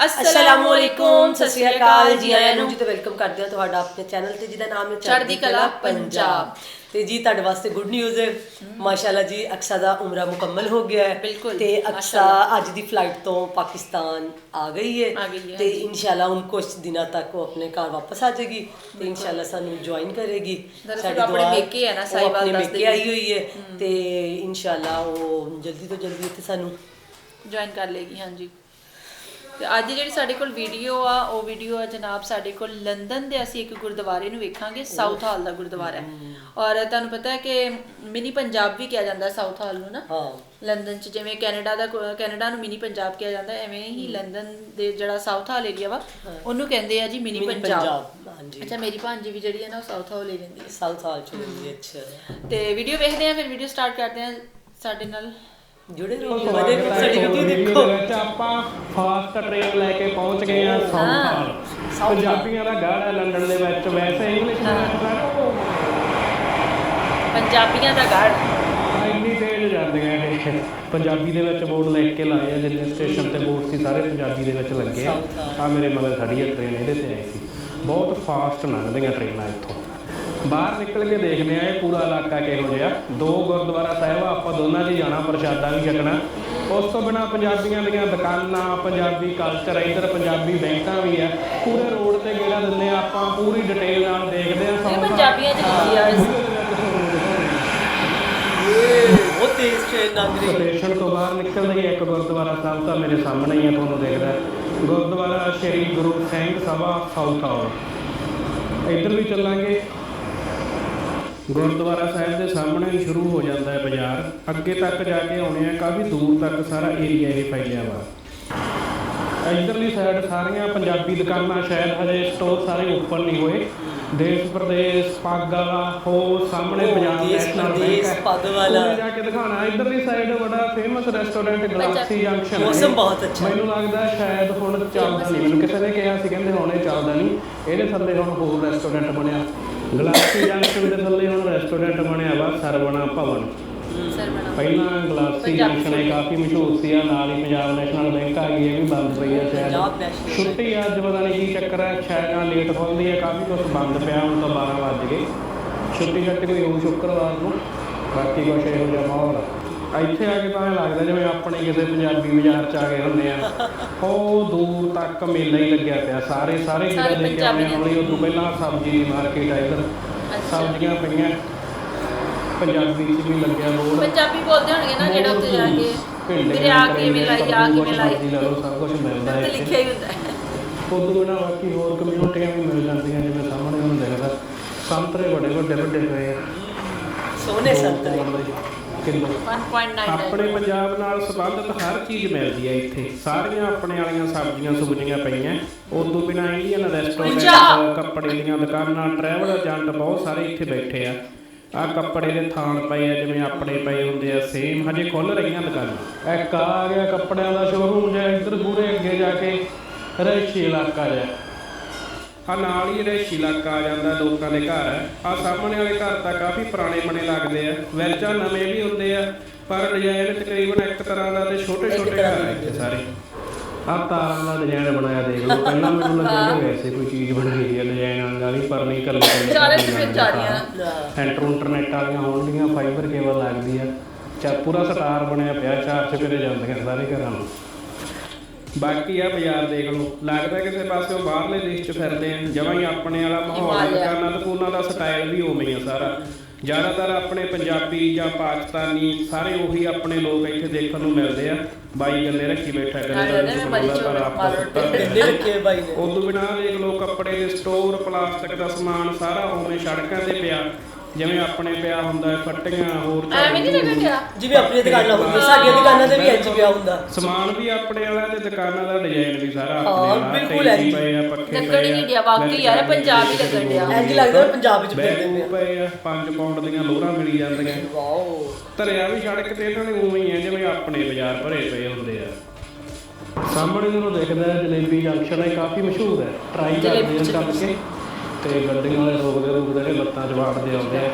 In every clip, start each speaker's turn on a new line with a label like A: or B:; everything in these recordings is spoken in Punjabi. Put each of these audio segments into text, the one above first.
A: ਅਸਲਾਮੁ ਅਲੈਕੁਮ ਸਤਿ ਸ਼੍ਰੀ ਅਕਾਲ ਜੀ ਆਇਆਂ ਨੂੰ। ਜੀ ਤੇ ਵੈਲਕਮ ਕਰਦੇ ਹਾਂ ਤੁਹਾਡਾ ਆਪਣੇ ਚੈਨਲ ਤੇ ਜਿਹਦਾ ਨਾਮ ਹੈ
B: ਚੜ੍ਹਦੀ ਕਲਾ ਪੰਜਾਬ।
A: ਤੇ ਜੀ ਤੁਹਾਡੇ ਵਾਸਤੇ ਗੁੱਡ ਨਿਊਜ਼ ਹੈ। ਮਾਸ਼ਾਅੱਲਾ ਜੀ ਅਕਸਾ ਦਾ ਉਮਰਾ ਮੁਕੰਮਲ ਹੋ ਗਿਆ ਹੈ। ਤੇ ਅਕਸਾ ਅੱਜ ਦੀ ਫਲਾਈਟ ਤੋਂ ਪਾਕਿਸਤਾਨ ਆ ਗਈ ਹੈ। ਤੇ ਇਨਸ਼ਾਅੱਲਾ ਹੁਣ ਕੁਝ ਦਿਨਾਂ ਤੱਕ ਉਹ ਆਪਣੇ ਘਰ ਵਾਪਸ ਆ ਜਾਏਗੀ। ਤੇ ਇਨਸ਼ਾਅੱਲਾ ਸਾਨੂੰ ਜੁਆਇਨ ਕਰੇਗੀ।
B: ਦਰਅਸਲ ਆਪਣੇ ਪੇਕੇ ਹੈ ਨਾ,
A: ਆਪਣੇ
B: ਦੱਸਦੇ
A: ਪੇਕੇ ਆਈ ਹੋਈ ਹੈ। ਤੇ ਇਨਸ਼ਾਅੱਲਾ ਉਹ ਜਲਦੀ ਤੋਂ ਜਲਦੀ ਇੱਥੇ ਸਾਨੂੰ
B: ਜੁਆਇਨ ਕਰ ਲੇਗੀ ਹਾਂਜੀ। ਤੇ ਅੱਜ ਜਿਹੜੀ ਸਾਡੇ ਕੋਲ ਵੀਡੀਓ ਆ ਉਹ ਵੀਡੀਓ ਆ ਜਨਾਬ ਸਾਡੇ ਕੋਲ ਲੰਡਨ ਦੇ ਅਸੀਂ ਇੱਕ ਗੁਰਦੁਆਰੇ ਨੂੰ ਵੇਖਾਂਗੇ ਸਾਊਥ ਹਾਲ ਦਾ ਗੁਰਦੁਆਰਾ ਹੈ। ਔਰ ਤੁਹਾਨੂੰ ਪਤਾ ਹੈ ਕਿ ਮਿਨੀ ਪੰਜਾਬ ਵੀ ਕਿਹਾ ਜਾਂਦਾ ਸਾਊਥ ਹਾਲ ਨੂੰ ਨਾ।
A: ਹਾਂ।
B: ਲੰਡਨ ਚ ਜਿਵੇਂ ਕੈਨੇਡਾ ਦਾ ਕੈਨੇਡਾ ਨੂੰ ਮਿਨੀ ਪੰਜਾਬ ਕਿਹਾ ਜਾਂਦਾ ਐਵੇਂ ਹੀ ਲੰਡਨ ਦੇ ਜਿਹੜਾ ਸਾਊਥ ਹਾਲ ਏਰੀਆ ਵਾ ਉਹਨੂੰ ਕਹਿੰਦੇ ਆ ਜੀ ਮਿਨੀ ਪੰਜਾਬ
A: ਹਾਂਜੀ।
B: ਅੱਛਾ ਮੇਰੀ ਭਾਂਜੀ ਵੀ ਜਿਹੜੀ ਹੈ ਨਾ ਉਹ ਸਾਊਥ ਹਾਲ ਰਹਿੰਦੀ ਹੈ।
A: ਸਾਊਥ ਹਾਲ ਚ ਹੋਈ ਅੱਛਾ।
B: ਤੇ ਵੀਡੀਓ ਵੇਖਦੇ ਆ ਫਿਰ ਵੀਡੀਓ ਸਟਾਰਟ ਕਰਦੇ ਆ ਸਾਡੇ ਨਾਲ
A: ਜੁੜੇ ਰਹੋ। ਮਜ਼ੇ ਵੀਡੀਓ ਦੇਖੋ।
C: ਵਿੱਚ ਆਪਾਂ ਫਾਸਟ ਟ੍ਰੇਨ ਲੈ ਕੇ ਪਹੁੰਚ ਗਏ ਆ ਸਾਊਥ ਪੰਜਾਬੀਆਂ ਦਾ ਗਾੜ ਹੈ ਲੰਡਨ ਦੇ ਵਿੱਚ। ਵੈਸੇ ਇੰਗਲਿਸ਼ ਦੇ ਵਿੱਚ ਤਾਂ
B: ਪੰਜਾਬੀਆਂ ਦਾ ਗੜ
C: ਇੰਨੀ ਤੇਜ਼ ਜਾਂਦੀਆਂ ਇਹ। ਪੰਜਾਬੀ ਦੇ ਵਿੱਚ ਬੋਰਡ ਲਿਖ ਕੇ ਲਾਏ ਆ ਜਿੰਨੇ ਸਟੇਸ਼ਨ ਤੇ ਬੋਰਡ ਸੀ ਸਾਰੇ ਪੰਜਾਬੀ ਦੇ ਵਿੱਚ ਲੱਗੇ ਆ। ਆ ਮੇਰੇ ਮਗਰ ਖੜੀ ਹੈ ਟ੍ਰੇਨ ਇਹਦੇ ਤੇ ਆਈ ਸੀ। ਬਹੁਤ ਫਾਸਟ ਲੰਘਦੀਆਂ ਟ੍ਰੇਨਾਂ ਇੱਥੋਂ। ਬਾਹਰ ਨਿਕਲ ਕੇ ਦੇਖਦੇ ਆ ਇਹ ਪੂਰਾ ਇਲਾਕਾ ਕਿਹੋ ਜਿਹਾ। ਦੋ ਗੁਰਦੁਆਰਾ ਸਾਹਿਬ ਆਪਾਂ ਦੋਨਾਂ 'ਚ ਜਾਣਾ ਪ੍ਰਸ਼ਾਦਾ ਵੀ ਛਕਣਾ। ਉਸ ਤੋਂ ਬਿਨਾ ਪੰਜਾਬੀਆਂ ਦੀਆਂ ਦੁਕਾਨਾਂ ਪੰਜਾਬੀ ਕਲਚਰ ਇੱਧਰ ਪੰਜਾਬੀ ਬੈਂਕਾਂ ਵੀ ਆ। ਪੂਰੇ ਰੋਡ ਤੇ ਗੇੜਾ ਦਿੰਦੇ ਆ ਆਪਾਂ ਪੂਰੀ ਡਿਟੇਲ ਨਾਲ ਦੇਖਦੇ ਆ
B: ਇਹ
C: ਸੌ।
B: ਪੰਜਾਬੀਆਂ ਚ ਲਿਖੀ ਆ?
A: ਬਹੁਤ ਤੇਜ਼ ਟ੍ਰੇਨ ਲੰਘ ਰਹੀ ਹੈ।
C: ਸਟੇਸ਼ਨ ਤੋਂ ਬਾਹਰ ਨਿਕਲਦੇ ਹੀ ਇੱਕ ਗੁਰਦੁਆਰਾ ਸਾਹਿਬ ਤਾਂ ਮੇਰੇ ਸਾਹਮਣੇ ਹੀ ਆ ਤੁਹਾਨੂੰ ਦਿਖਦਾ। ਗੁਰਦੁਆਰਾ ਸ਼੍ਰੀ ਗੁਰੂ ਸਿੰਘ ਸਭਾ ਸਾਊਥ ਹਾਲ ਇੱਧਰ ਵੀ ਚੱਲਾਂਗੇ। ਗੁਰਦੁਆਰਾ ਸਾਹਿਬ ਦੇ ਸਾਹਮਣੇ ਹੀ ਸ਼ੁਰੂ ਹੋ ਜਾਂਦਾ ਹੈ ਬਾਜ਼ਾਰ। ਅੱਗੇ ਤੱਕ ਜਾ ਕੇ ਆਉਣੇ ਆ ਕਾਫੀ ਦੂਰ ਤੱਕ ਸਾਰਾ ਏਰੀਆ ਇਹ ਫੈਲਿਆ ਵਾ। ਇਧਰਲੀ ਸਾਈਡ ਸਾਰੀਆਂ ਪੰਜਾਬੀ ਦੁਕਾਨਾਂ ਸ਼ਾਇਦ ਹਜੇ ਸਟੋਰ ਸਾਰੇ ਓਪਨ ਨਹੀਂ ਹੋਏ। ਦੇਸ਼ ਪ੍ਰਦੇਸ਼ ਪੱਗ ਵਾਲਾ ਹੋ ਸਾਹਮਣੇ ਪੰਜਾਬ
A: ਦੇਸ਼
C: ਨੈਸ਼ਨਲ ਬੈਂਕ ਹੈ।
A: ਪੱਗ ਵਾਲਾ।
C: ਜਾ ਕੇ ਦਿਖਾਣਾ ਇਧਰਲੀ ਸਾਈਡ ਬੜਾ ਫੇਮਸ ਰੈਸਟੋਰੈਂਟ ਗਲਾਸੀ ਜੰਕਸ਼ਨ ਹੈ।
A: ਮੌਸਮ ਬਹੁਤ ਅੱਛਾ।
C: ਮੈਨੂੰ ਲੱਗਦਾ ਸ਼ਾਇਦ ਹੁਣ ਚੱਲਦਾ ਨਹੀਂ। ਮੈਨੂੰ ਕਿਸੇ ਨੇ ਕਿਹਾ ਸੀ ਕਹਿੰਦੇ ਹੁਣ ਇਹ ਚੱਲਦਾ ਨਹੀਂ। ਇਹਦੇ ਥੱਲੇ ਹੁਣ ਹੋਰ ਰੈਸਟੋਰੈਂਟ ਬਣਿਆ। ਗਲਾਸੀ ਜੰਕਸ਼ਨ ਦੇ ਥੱਲੇ ਹੁਣ ਰੈਸਟੋਰੈਂਟ ਬਣਿਆ ਵਾ ਸਰਵਣਾ ਭਵਨ। ਪਹਿਲਾਂ ਗਲਾਸੀ ਜੰਕਸ਼ਨ ਇਹ ਕਾਫੀ ਮਸ਼ਹੂਰ ਸੀ ਆ ਨਾਲ ਹੀ ਪੰਜਾਬ ਨੈਸ਼ਨਲ ਬੈਂਕ ਆ ਗਈ ਇਹ ਵੀ ਬੰਦ ਪਈ ਆ ਸ਼ਾਇਦ। ਛੁੱਟੀ ਆ, ਅੱਜ ਪਤਾ ਨਹੀਂ ਕੀ ਚੱਕਰ ਹੈ ਸ਼ਾਇਦ ਨਾਲ ਲੇਟ ਖੁੱਲਦੀ ਹੈ ਕਾਫੀ ਕੁਝ ਬੰਦ ਪਿਆ ਹੁਣ ਤਾਂ 12 ਵੱਜ ਗਏ। ਛੁੱਟੀ ਛੱਟੀ ਕੋਈ ਹੋਊ ਸ਼ੁੱਕਰਵਾਰ ਨੂੰ ਬਾਕੀ ਕੁਛ ਇਹੋ ਜਿਹਾ ਮਾਹੌਲ ਆ। ਇੱਥੇ ਆ ਕੇ ਤਾਂ ਐਂ ਲੱਗਦਾ ਜਿਵੇਂ ਆਪਣੇ ਕਿਸੇ ਪੰਜਾਬੀ ਬਾਜ਼ਾਰ ਚ ਆ ਗਏ ਹੁੰਦੇ ਆ। ਉਹ ਦੂਰ ਤੱਕ ਮੇਲਾ ਹੀ ਲੱਗਿਆ ਪਿਆ। ਸਾਰੇ ਸਾਰੇ
B: ਸਾਰੇ
C: ਜਿਹੜੇ ਲੈ ਕੇ ਆਉਂਦੇ
B: ਪੰਜਾਬੀ
C: ਹੌਲੀ ਉਦੋਂ ਪਹਿਲਾਂ ਸਬਜ਼ੀ ਦੀ ਮਾਰਕੀਟ ਆ ਇੱਧਰ। ਸਬਜ਼ੀਆਂ ਪਈਆਂ। ਪੰਜਾਬੀ ਚ ਵੀ ਲੱਗਿਆ ਬੋਰਡ
B: ਪੰਜਾਬੀ ਬੋਲਦੇ ਹੋਣਗੇ ਨਾ ਜਿਹੜਾ ਉੱਥੇ ਜਾ ਕੇ ਵੀਰੇ ਆ ਕਿਵੇਂ ਲਾਈ ਆ ਕਿਵੇਂ ਲਾਈ
C: ਸਭ ਕੁਝ ਮਿਲਦਾ ਹੈ
B: ਤੇ
C: ਇੱਥੇ।
B: ਲਿਖਿਆ ਹੀ ਹੁੰਦਾ ਹੈ।
C: ਉਦੋਂ ਬਿਨਾਂ ਬਾਕੀ ਹੋਰ ਕਮਿਊਨਿਟੀਆਂ ਵੀ ਮਿਲ ਜਾਂਦੀਆਂ ਜਿਵੇਂ ਸਾਹਮਣੇ ਹੁਣ ਦੇਖਦਾ। ਸੰਤਰੇ ਵੱਡੇ ਵੱਡੇ ਵੱਡੇ ਪਏ ਆ।
A: ਸੋਹਣੇ ਸੰਤਰੇ।
C: ਕਿਲੋ।
B: 1.99
C: ਆਪਣੇ ਪੰਜਾਬ ਨਾਲ ਸੰਬੰਧਿਤ ਹਰ ਚੀਜ਼ ਮਿਲਦੀ ਹੈ ਇੱਥੇ। ਸਾਰੀਆਂ ਆਪਣੇ ਵਾਲੀਆਂ ਸਬਜ਼ੀਆਂ ਸੁਬਜ਼ੀਆਂ ਪਈਆਂ। ਉਦੋਂ ਬਿਨਾਂ ਇੰਡੀਅਨ ਰੈਸਟੋਰੈਂਟ ਕੱਪੜੇ ਦੀਆਂ ਦੁਕਾਨਾਂ ਟਰੈਵਲ ਏਜੰਟ ਬਹੁਤ ਸਾਰੇ ਇੱਥੇ ਬੈਠੇ ਆ। ਆ ਕੱਪੜੇ ਦੇ ਥਾਨ ਪਏ ਆ ਜਿਵੇਂ ਆਪਣੇ ਪਏ ਹੁੰਦੇ ਆ ਸੇਮ ਹਜੇ ਖੁੱਲ ਰਹੀਆਂ ਦੁਕਾਨਾਂ। ਇੱਕ ਆ ਗਿਆ ਕੱਪੜਿਆਂ ਦਾ ਸ਼ੋਰੂਮ ਜਿਹਾ ਇੱਧਰ ਪੂਰੇ ਅੱਗੇ ਜਾ ਕੇ ਰੈਸ਼ੀ ਇਲਾਕਾ ਜਿਹਾ। ਆ ਨਾਲ ਹੀ ਰੈਸ਼ੀ ਇਲਾਕਾ ਆ ਜਾਂਦਾ ਲੋਕਾਂ ਦੇ ਘਰ। ਆ ਸਾਹਮਣੇ ਵਾਲੇ ਘਰ ਤਾਂ ਕਾਫੀ ਪੁਰਾਣੇ ਬਣੇ ਲੱਗਦੇ ਆ। ਵਿੱਚ ਆ ਨਵੇਂ ਵੀ ਹੁੰਦੇ ਆ ਪਰ ਡਿਜ਼ਾਈਨ ਤਕਰੀਬਨ ਇੱਕ ਤਰ੍ਹਾਂ ਦਾ ਤੇ ਛੋਟੇ ਛੋਟੇ ਘਰ ਆ ਇੱਥੇ ਸਾਰੇ। ਆ ਤਾਰਾਂ ਦਾ ਡਿਜ਼ਾਈਨ ਬਣਾਇਆ ਦੇਖ ਲਓ ਪਹਿਲਾਂ ਮੈਨੂੰ ਲੱਗਿਆ ਕਿ ਵੈਸੇ ਕੋਈ ਚੀਜ਼ ਬਣੀ ਹੋਈ ਹੈ ਡਿਜ਼ਾਈਨ ਵਾਲੀ ਪਰ ਨਹੀਂ ਕੱਲੇ ਕੱਲੇ
B: ਚਾਰੇ ਵਿੱਚ ਆ ਰਹੀਆਂ।
C: ਐਂਟਰ ਇੰਟਰਨੈਟ ਵਾਲੀਆਂ ਹੋਣਗੀਆਂ ਫਾਈਬਰ ਕੇਬਲ ਲੱਗਦੀ ਆ। ਚਾ ਪੂਰਾ ਸਟਾਰ ਬਣਿਆ ਪਿਆ ਚਾਰ ਚਪੇਰੇ ਜਾਂਦੀਆਂ ਸਾਰੇ ਘਰਾਂ ਨੂੰ। ਬਾਕੀ ਆ ਬਾਜ਼ਾਰ ਦੇਖ ਲਓ। ਲੱਗਦਾ ਕਿਸੇ ਪਾਸੇ ਬਾਹਰਲੇ ਦੇਸ਼ 'ਚ ਫਿਰਦੇ ਆ ਜਮਾਂ ਹੀ ਆਪਣੇ ਵਾਲਾ ਮਾਹੌਲ
B: ਹਿਮਾਲਿਆ।
C: ਦੁਕਾਨਾਂ ਦੁਕਾਨਾਂ ਦਾ ਸਟਾਈਲ ਵੀ ਉਵੇਂ ਹੀ ਆ ਸਾਰਾ। ਜ਼ਿਆਦਾਤਰ ਆਪਣੇ ਪੰਜਾਬੀ ਜਾਂ ਪਾਕਿਸਤਾਨੀ ਸਾਰੇ ਉਹੀ ਆਪਣੇ ਲੋਕ ਇੱਥੇ ਦੇਖਣ ਨੂੰ ਮਿਲਦੇ ਆ। ਬਾਈ ਗੱਲੇ ਰੱਖੀ ਬੈਠਾ
B: ਹਾਂ,
C: ਕਰੇ
B: ਉਹਨੇ ਵੀ ਬੜੀ
C: ਪਰ
B: ਚੋਰ
C: ਆਪਾਂ
B: ਮਾਰੋ
C: ਸੁੱਤਾ
B: ਟੇਡੇ।
A: ਕਿੰਨੇ ਰੱਖੇ ਆ ਬਾਈ ਨੇ।
C: ਉਦੋਂ ਬਿਨਾਂ ਦੇਖ ਲਓ ਕੱਪੜੇ ਦੇ ਸਟੋਰ ਪਲਾਸਟਿਕ ਦਾ ਸਮਾਨ ਸਾਰਾ ਉਵੇਂ ਸੜਕਾਂ ਤੇ ਪਿਆ। ਜਿਵੇਂ ਆਪਣੇ ਪਿਆ ਹੁੰਦਾ ਹੈ, ਫੱਟੀਆਂ ਹੋਰ
B: ਐਵੇਂ ਨਹੀਂ
C: ਝਾੜੂ।
B: ਲੱਗਿਆ
A: ਜਿਵੇਂ ਆਪਣੀਆਂ ਦੁਕਾਨਾਂ ਹੁੰਦੀਆਂ ਸਾਡੀਆਂ ਦੁਕਾਨਾਂ ਤੇ ਵੀ ਇੰਜ ਪਿਆ ਹੁੰਦਾ।
C: ਸਮਾਨ ਵੀ ਆਪਣੇ ਵਾਲਾ ਤੇ ਦੁਕਾਨਾਂ ਦਾ ਡਿਜ਼ਾਈਨ ਵੀ ਸਾਰਾ
A: ਹਾਂ,
C: ਆਪਣੇ ਵਾਲਾ
A: ਬਿਲਕੁਲ ਇੰਝ।
C: ਪਏ ਆ ਪੱਖੇ
B: ਲੱਗਣ ਹੀ ਨਹੀਂ ਡਿਆ, ਵਾਕਈ ਯਾਰ, ਪੰਜਾਬ ਹੀ ਲੱਗਣ ਡਿਆ।
A: ਇੰਜ ਲੱਗਦਾ ਵੀ ਪੰਜਾਬ ਵਿੱਚ ਫਿਰਦੇ
C: ਬੈਗ
A: ਨੇ
C: ਪਏ ਆ 5 ਪਾਉਂਡ ਦੀਆਂ ਲੋਹਰਾਂ ਮਿਲੀ ਜਾਂਦੀਆਂ।
A: ਵਾਓ।
C: ਧਰਿਆ ਵੀ ਸੜਕ ਤੇ ਇਹਨਾਂ ਨੇ ਉਵੇਂ ਹੀ ਆ ਜਿਵੇਂ ਆਪਣੇ ਬਾਜ਼ਾਰ ਭਰੇ ਪਏ ਹੁੰਦੇ ਆ। ਸਾਹਮਣੇ ਨੂੰ ਦੇਖਦਾ ਹੈ ਜਲੇਬੀ ਜੰਕਸ਼ਨ ਹੈ ਕਾਫੀ ਮਸ਼ਹੂਰ ਹੈ। ਟਰਾਈ ਕਰਦੇ
B: ਜਲੇਬੀ
C: ਆ ਚੱਲ ਕੇ ਤੇ ਗੱਡੀਆਂ ਵਾਲੇ ਰੋਕਦੇ ਰੋਕਦੇ ਨੇ ਲੱਤਾਂ 'ਚ ਵਾੜਦੇ ਆਉਂਦੇ ਆ।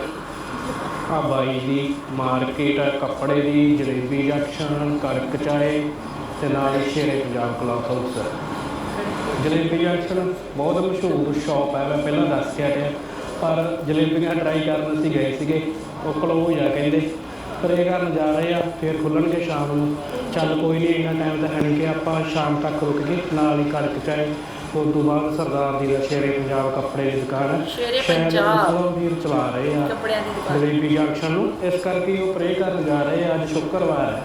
C: ਆ ਬਾਈ ਦੀ ਮਾਰਕੀਟ ਆ, ਕੱਪੜੇ ਦੀ, ਜਲੇਬੀ ਜੰਕਸ਼ਨ, ਕਣਕ ਚਾਏ ਤੇ ਨਾਲ ਹੀ ਸ਼ੇਰੇ ਪੰਜਾਬ ਕਲਾਥ ਹਾਊਸ ਹੈ ਜਲੇਬੀ ਜੰਕਸ਼ਨ ਬਹੁਤ ਮਸ਼ਹੂਰ ਸ਼ਾਪ ਹੈ ਮੈਂ ਪਹਿਲਾਂ ਦੱਸਿਆ ਕੇ ਪਰ ਜਲੇਬੀਆਂ ਟਰਾਈ ਕਰਨ ਅਸੀਂ ਗਏ ਸੀਗੇ, ਉਹ ਕਲੋਜ਼ ਆ ਕਹਿੰਦੇ। ਇਹ ਕਰਨ ਜਾ ਰਹੇ ਆ, ਫਿਰ ਖੁੱਲਣਗੇ ਸ਼ਾਮ ਨੂੰ। ਚੱਲ ਕੋਈ ਨਹੀਂ ਇੰਨਾ ਟਾਈਮ ਤਾਂ ਹੈ ਨਹੀਂ ਕਿ ਆਪਾਂ ਸ਼ਾਮ ਤੱਕ ਰੁਕ ਕੇ ਨਾਲ ਹੀ ਕਣਕ ਚਾਏ। ਉਸ ਤੋਂ ਬਾਅਦ ਸਰਦਾਰ ਦਾ ਸ਼ੇਰੇ ਪੰਜਾਬ ਕੱਪੜੇ ਦੀ ਦੁਕਾਨ ਹੈ।
B: ਸ਼ੇਰੇ ਪੰਜਾਬ।
C: ਉਹ ਵੀਰ ਚਲਾ ਰਹੇ ਆ।
B: ਕੱਪੜਿਆਂ ਦੀ ਦੁਕਾਨ।
C: ਜਲੇਬੀ ਜੰਕਸ਼ਨ ਨੂੰ। ਇਸ ਕਰਕੇ ਉਹ ਪ੍ਰੇ ਕਰਨ ਜਾ ਰਹੇ ਆ। ਅੱਜ ਸ਼ੁੱਕਰਵਾਰ ਹੈ।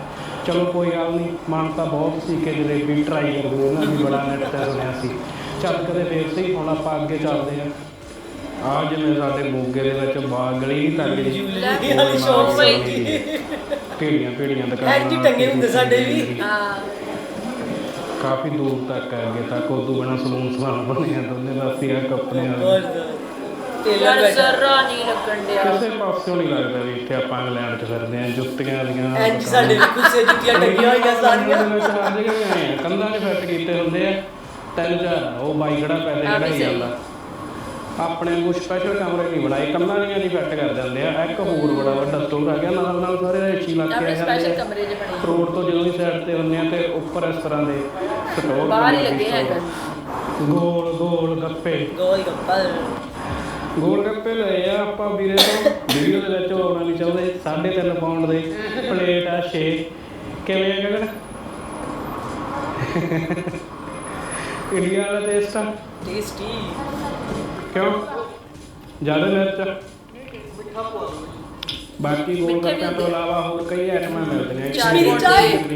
C: ਚਲੋ ਕੋਈ ਗੱਲ ਨਹੀਂ। ਮਨ ਤਾਂ ਬਹੁਤ ਸੀ ਕਿ ਜਲੇਬੀ ਟਰਾਈ ਕਰਦੇ ਉਹਨਾਂ ਦੀ ਬੜਾ ਨੈਟ ਤੇ ਸੁਣਿਆ ਸੀ। ਚੱਲ ਕਦੇ ਫੇਰ ਸਹੀ ਹੁਣ ਆਪਾਂ ਅੱਗੇ ਚੱਲਦੇ ਆ। ਆ ਜਿਵੇਂ ਸਾਡੇ ਮੋਗੇ ਦੇ ਵਿੱਚ ਬਾਗ ਗਲੀ ਨਹੀਂ ਲੱਗਦੀ
B: ਲੈ,
A: ਵਾਲੀ shop ਪਈ।
C: ਪੀੜੀਆਂ ਪੀੜੀਆਂ ਦੁਕਾਨਾਂ
A: ਐਂਟੀ ਟੰਗੇ ਹੁੰਦੇ ਸਾਡੇ ਵੀ।
B: ਹਾਂ।
C: ਕਾਫੀ ਦੂਰ ਤੱਕ ਅੱਗੇ ਤੱਕ ਉਦੋਂ ਬਣਾ ਸਲੂਨ ਸਲਾਨ ਬਣਿਆ ਦੋਨੇ ਪਾਸੇ ਆ
A: ਟੇਲਰ ਬੈਠਾ।
B: ਜ਼ਰਾ ਨਹੀਂ ਲੱਗਣ ਡਿਆ।
C: ਕਿਸੇ ਪਾਸਿਓਂ ਨਹੀਂ ਲੱਗਦਾ ਵੀ ਇੱਥੇ ਆਪਾਂ ਇੰਗਲੈਂਡ 'ਚ ਫਿਰਦੇ ਆ ਜੁੱਤੀਆਂ ਦੀਆਂ
A: ਐਂਡ ਸਾਡੇ ਵੀ ਕੁਛ ਜੁੱਤੀਆਂ ਟੰਗੀਆਂ ਹੋਈਆਂ ਸਾਰੀਆਂ।
C: ਕੰਧਾਂ 'ਚ ਫਿੱਟ ਕੀਤੇ ਹੁੰਦੇ ਆ। ਤਿੰਨ ਚਾਰ ਉਹ ਬਾਈ ਖੜਾ ਪੈਸੇ ਕਢਾਈ
B: ਸਹੀ।
C: ਜਾਂਦਾ। ਆਪਣੇ ਨੂੰ ਸਪੈਸ਼ਲ ਕਮਰੇ ਨਹੀਂ ਬਣਾਏ ਕੰਧਾਂ ਦੀਆਂ ਨਹੀਂ ਫਿੱਟ ਕਰ ਦਿੰਦੇ ਆ। ਇੱਕ ਹੋਰ ਬੜਾ ਵੱਡਾ ਸਟੋਰ ਆ ਗਿਆ ਨਾਲ ਨਾਲ ਸਾਰੇ ਏਸੀ ਲੱਗ ਕੇ
B: ਸਪੈਸ਼ਲ ਕਮਰੇ 'ਚ ਬਣੇ।
C: ਰੋਡ ਤੋਂ ਜਦੋਂ ਸਾਈਡ ਤੇ ਹੁੰਦੇ ਆ ਤੇ ਉੱਪਰ ਇਸ ਤਰ੍ਹਾਂ ਦੇ
B: ਬਾਹਰ ਹੀ ਲੱਗੇ ਹੈਗੇ
C: ਗੋਲ ਗੋਲ ਗੱਪੇ
A: ਗੋਲ ਗੱਪਾ
C: ਗੋਲ ਗੱਪੇ ਲਏ ਆ ਆਪਾਂ ਵੀਰੇ ਤੋਂ ਵੀਡੀਓ ਦੇ ਵਿੱਚ ਆਉਣਾ ਨਹੀਂ ਚਾਹੁੰਦੇ 3.5 ਪਾਉਂਡ ਦੇ ਪਲੇਟ ਆ 6 ਕਿਵੇਂ ਆ ਗਗਨ ਇੰਡੀਆ ਵਾਲਾ ਟੇਸਟ ਆ
A: ਟੇਸਟੀ
C: ਕਿਉਂ ਜ਼ਿਆਦਾ ਮਿਰਚ ਬਾਕੀ ਗੋਲ ਗੱਪਿਆਂ ਤੋਂ। ਇਲਾਵਾ ਹੋਰ ਕਈ ਆਈਟਮਾਂ ਮਿਲਦੀਆਂ
B: ਚਾਰ
C: Green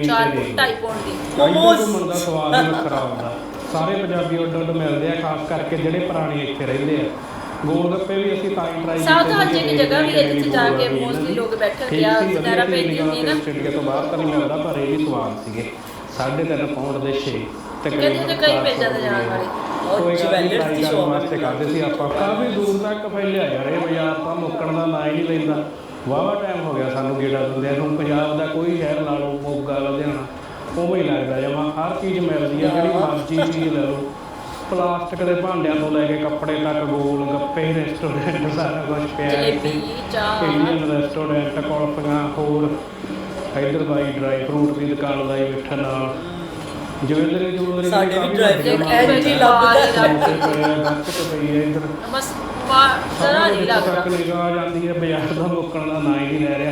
B: ਚਾਰ। ਢਾਈ ਪੌਂਡ ਦੀ।
A: ਮੋਮੋਸ।
C: ਘੁੰਮਣ ਦਾ। ਸਵਾਦ ਹੀ ਵੱਖਰਾ ਹੁੰਦਾ। ਸਾਰੇ ਪੰਜਾਬੀ ਉੱਡ ਉੱਡ ਮਿਲਦੇ ਆ ਖਾਸ ਕਰਕੇ ਜਿਹੜੇ ਪੁਰਾਣੇ ਇੱਥੇ ਰਹਿੰਦੇ ਆ। ਗੋਲ ਗੱਪੇ ਵੀ ਅਸੀਂ ਤਾਂ ਹੀ ਟਰਾਈ
B: South Hall 'ਚ ਇੱਕ ਜਗ੍ਹਾ ਵੀ ਹੈ ਜਿੱਥੇ ਜਾ ਕੇ mostly ਲੋਕ ਬੈਠੇ ਹੁੰਦੇ ਆ, ਸੁਨਹਿਰਾ ਪੈਂਦੀ ਹੁੰਦੀ ਨਾ।
C: ਇੰਡੀਆ ਤੋਂ ਬਾਹਰ ਤਾਂ ਨਹੀਂ ਮਿਲਦਾ ਪਰ ਇਹ ਵੀ ਸਵਾਦ ਸੀਗੇ। 3.5 ਪਾਉਂਡ ਦੇ 6
B: ਕਹਿੰਦੇ ਤੇ ਕਈ ਪੇਜਾਂ ਤੇ ਜਾਣ ਵਾਲੇ।
A: ਉਹ ਜਵੈਲਰਸ ਦੀ ਸ਼ੌਪ
C: ਵਾਸਤੇ ਕਰਦੇ ਸੀ ਆਪਾਂ। ਕਾਫੀ ਦੂਰ ਤੱਕ ਫੈਲਿਆ ਯਾਰ ਇਹ ਬਾਜ਼ਾਰ ਤਾਂ ਮੁੱਕਣ ਦਾ ਨਾਂ ਹੀ ਨਹੀਂ ਲੈਂਦਾ। ਵਾਵਾ ਟਾਈਮ ਹੋ ਗਿਆ ਸਾਨੂੰ ਗੇੜਾ ਦਿੰਦਿਆਂ ਨੂੰ ਪੰਜਾਬ ਦਾ ਕੋਈ ਸ਼ਹਿਰ ਲਾ ਲਓ ਮੋਗਾ ਲੁਧਿਆਣਾ ਉਵੇਂ ਹੀ ਲੱਗਦਾ ਜਮਾ ਹਰ ਚੀਜ਼ ਮਿਲਦੀ ਹੈ ਜਿਹੜੀ ਮਰਜ਼ੀ ਚੀਜ਼ ਲੈ ਲਓ। ਪਲਾਸਟਿਕ ਦੇ ਭਾਂਡਿਆਂ ਤੋਂ ਲੈ ਕੇ ਕੱਪੜੇ ਤੱਕ ਗੋਲ ਗੱਪੇ ਰੈਸਟੋਰੈਂਟ ਸਾਰਾ ਕੁਝ ਪਿਆ ਹੈ। ਇੰਡੀਅਨ ਰੈਸਟੋਰੈਂਟ ਕੁਲਫੀਆਂ ਹੋਰ। ਇਧਰ ਬਾਈ ਡਰਾਈ ਫਰੂਟ ਦੀ ਦੁਕਾਨ ਲਾਈ ਬੈਠਾ ਨਾਲ। ਜਵੈਲਰੀ ਜੁਵੈਲਰੀ
A: ਸਾਡੇ ਵੀ dry fruit
B: ਐਂ
A: ਐਂਟੀ ਲੱਭਦਾ
C: ਗੱਤ ਪਈ ਹੈ ਇਧਰ।
B: ਬਸ ਜ਼ਰਾ ਨਹੀਂ ਲੱਗਦਾ
C: ਤੱਕ ਨਿਗਾਹ ਜਾਂਦੀ ਹੈ ਬਾਜ਼ਾਰ ਦਾ ਮੁੱਕਣ ਦਾ ਨਾਂ ਹੀ ਨਹੀਂ ਲੈ ਰਿਹਾ।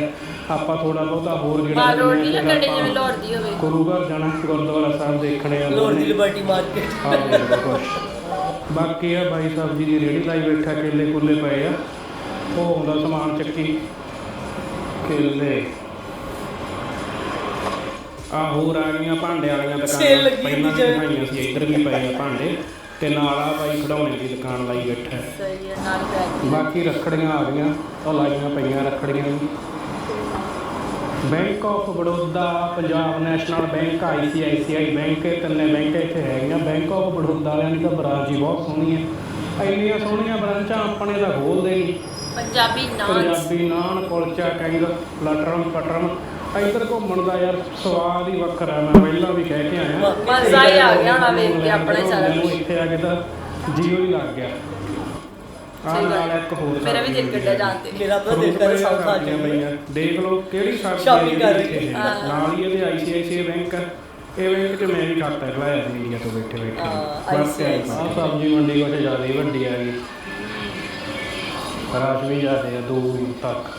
C: ਆਪਾਂ ਥੋੜਾ ਬਹੁਤਾ ਹੋਰ ਜਿਹੜਾ
B: ਮਾਲ ਰੋਡ ਨਹੀਂ ਲੱਗਣ ਜਿਵੇਂ ਲੋੜ ਦੀ ਹੋਵੇ।
C: ਗੁਰੂ ਘਰ ਜਾਣਾ ਗੁਰਦੁਆਰਾ ਸਾਹਿਬ ਦੇਖਣੇ ਆ।
A: ਲੋਰ ਦੀ ਲਿਬਰਟੀ ਮਾਰਕੀਟ
C: ਆ ਦੇਖੋ ਕੁਛ। ਬਾਕੀ ਆ ਬਾਈ ਸਾਹਿਬ ਜੀ ਦੀ ਰੇੜੀ ਲਾਈ ਬੈਠਾ ਕੇਲੇ ਕੁੱਲੇ ਪਏ ਆ। ਉਹ ਹੁੰਦਾ ਸਮਾਨ ਚੱਕੀ। ਕੇਲੇ। ਆ ਹੋਰ ਆ ਗਈਆਂ ਭਾਂਡੇ ਵਾਲੀਆਂ ਦੁਕਾਨਾਂ।
A: ਲੱਗੀ
C: ਪਹਿਲਾਂ ਵੀ ਸੀ ਇੱਧਰ ਵੀ ਪਏ ਆ ਭਾਂਡੇ। ਤੇ ਨਾਲ ਆ ਬਾਈ ਖਿਡੌਣੇ ਦੀ ਦੁਕਾਨ ਲਾਈ ਬੈਠਾ। ਹੈ।
B: ਸਹੀ ਹੈ ਨਾਲ
C: ਬਾਕੀ ਰੱਖੜੀਆਂ ਆ ਗਈਆਂ ਉਹ ਲਾਈਆਂ ਪਈਆਂ ਰੱਖੜੀਆਂ ਵੀ। Bank of Baroda Punjab national bank ICICI bank ਇਹ ਤਿੰਨੇ ਬੈਂਕ ਇੱਥੇ ਹੈਗੀਆਂ। ਬੈਂਕ ਆਫ ਬੜੌਦਾ ਵਾਲਿਆਂ ਦੀ ਤਾਂ ਬਰਾਂਚ ਹੀ ਬਹੁਤ ਸੋਹਣੀ ਹੈ ਇੰਨੀਆਂ ਸੋਹਣੀਆਂ ਬ੍ਰਾਂਚਾਂ ਆਪਣੇ ਦਾ ਖੋਲਦੇ ਨਹੀਂ।
B: ਪੰਜਾਬੀ ਨਾਨ।
C: ਪੰਜਾਬੀ ਨਾਨ ਕੁਲਚਾ ਕੰਗ ਲਟਰਮ ਪਟਰਮ ਇੱਧਰ ਘੁੰਮਣ ਦਾ ਯਾਰ ਸਵਾਦ ਹੀ ਵੱਖਰਾ ਮੈਂ ਪਹਿਲਾਂ ਵੀ ਕਹਿ ਕੇ ਆਇਆ।
B: ਮਜ਼ਾ ਹੀ ਆ ਗਿਆ ਹੋਣਾ ਵੇਖ ਕੇ ਆਪਣਾ ਸਾਰਾ ਕੁਛ।
C: ਇੱਥੇ ਆ ਕੇ ਤਾਂ ਜੀਓ ਹੀ ਲੱਗ ਗਿਆ। ਆ
B: ਗੱਲ।
C: ਨਾਲ ਇੱਕ ਹੋਰ
B: ਮੇਰਾ ਵੀ ਦਿਲ ਕੱਢਿਆ ਤੇ
A: ਮੇਰਾ ਤਾਂ ਦਿਲ ਕਰ ਸਾਊਥ ਹਾਲ
C: ਸਬਜ਼ੀਆਂ ਪਈਆਂ। ਦੇਖ ਲਓ ਕਿਹੜੀ ਹੈ
A: ਕਰ ਰਹੀ
B: ਹੈ।
C: ਨਾਲ ਹੀ ਇਹਦੇ ਆਈਸੀਆਈਸੀਆਈ ਬੈਂਕ ਹੈ। ਇਹ ਬੈਂਕ 'ਚ ਮੈਂ ਵੀ ਖਾਤਾ ਖਲਾਇਆ ਸੀ ਇੰਡੀਆ ਤੋਂ ਬੈਠੇ ਬੈਠੇ।
A: ICICI
C: ਆਹ ਸਬਜ਼ੀ ਮੰਡੀ ਕੁਝ ਜ਼ਿਆਦਾ ਹੀ ਵੱਡੀ ਆ ਗਈ ਰਸ਼ ਵੀ ਜ਼ਿਆਦਾ ਆ ਦੂਰ ਤੱਕ।